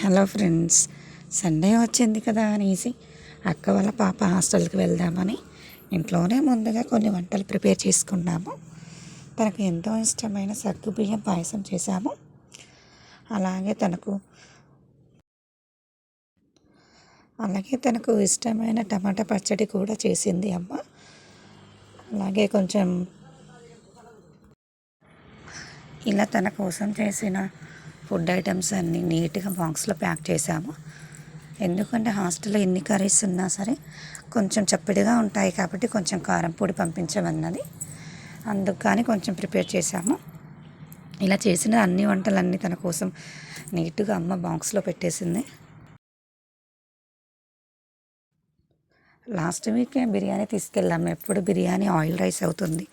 Hello friends Sunday వచ్చింది కదా అనేసి అక్క వాళ్ళ పాప హాస్టల్కి వెళ్దామని ఇంట్లోనే ముందుగా కొన్ని వంటలు ప్రిపేర్ చేసుకున్నాము. తనకు ఎంతో ఇష్టమైన సగ్గు బియ్యం పాయసం చేశాము. అలాగే తనకు అలాగే తనకు ఇష్టమైన టమాటా పచ్చడి కూడా చేసింది అమ్మ. అలాగే కొంచెం ఇలా తన కోసం చేసిన ఫుడ్ ఐటమ్స్ అన్నీ నీట్గా బాక్స్లో ప్యాక్ చేసాము ఎందుకంటే హాస్టల్లో ఎన్ని కర్రీస్ ఉన్నా సరే కొంచెం చప్పిడిగా ఉంటాయి కాబట్టి కొంచెం కారం పొడి పంపించమన్నది. అందుకు కానీ కొంచెం ప్రిపేర్ చేసాము ఇలా చేసిన అన్ని వంటలన్నీ తన కోసం నీట్గా అమ్మ బాక్స్లో పెట్టేసింది. లాస్ట్ వీకే బిర్యానీ తీసుకెళ్ళాము. ఎప్పుడు బిర్యానీ ఆయిల్ రైస్ అవుతుంది.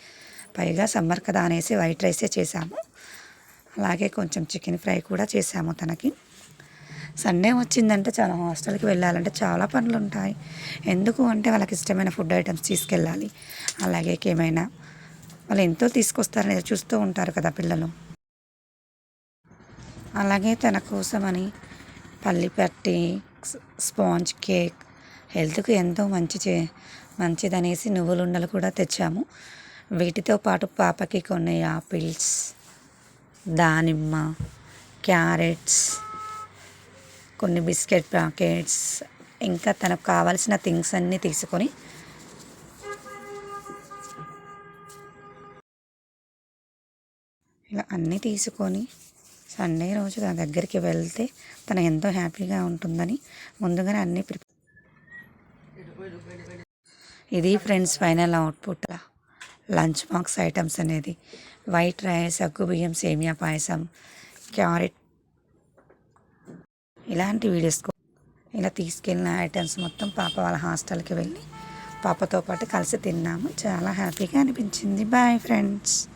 పైగా సమ్మర్ కదా అనేసి వైట్ రైసే చేసాము అలాగే కొంచెం చికెన్ ఫ్రై కూడా చేసాము తనకి. సండే వచ్చిందంటే చాలా హాస్టల్కి వెళ్ళాలంటే చాలా పనులు ఉంటాయి ఎందుకు అంటే వాళ్ళకి ఇష్టమైన ఫుడ్ ఐటమ్స్ తీసుకెళ్ళాలి. అలాగే ఏమైనా వాళ్ళు ఎంతో తీసుకొస్తారని చూస్తూ ఉంటారు కదా పిల్లలు. అలాగే తన కోసమని పల్లి పట్టి స్పాంజ్ కేక్ హెల్త్కి ఎంతో మంచి చే మంచిదనేసి నువ్వులుండలు కూడా తెచ్చాము. వీటితో పాటు పాపకి కొన్ని యాపిల్స్ దానిమ్మ క్యారెట్స్ కొన్ని బిస్కెట్ ప్యాకెట్స్ ఇంకా తనకు కావాల్సిన థింగ్స్ అన్నీ తీసుకొని ఇలా అన్నీ తీసుకొని సండే రోజు తన దగ్గరికి వెళ్తే తను ఎంతో హ్యాపీగా ఉంటుందని ముందుగానే అన్నీ ప్రిపేర్ ఇది friends final output. Lunch box items అనేది. వైట్ రైస్ అగ్గుబియ్యం సేమియా పాయసం క్యారెట్. ఇలాంటి వీడియోస్ ఇలా తీసుకెళ్ళిన ఐటమ్స్ మొత్తం పాప వాళ్ళ హాస్టల్కి వెళ్ళి పాపతో పాటు కలిసి తిన్నాము. చాలా హ్యాపీగా అనిపించింది. Bye friends.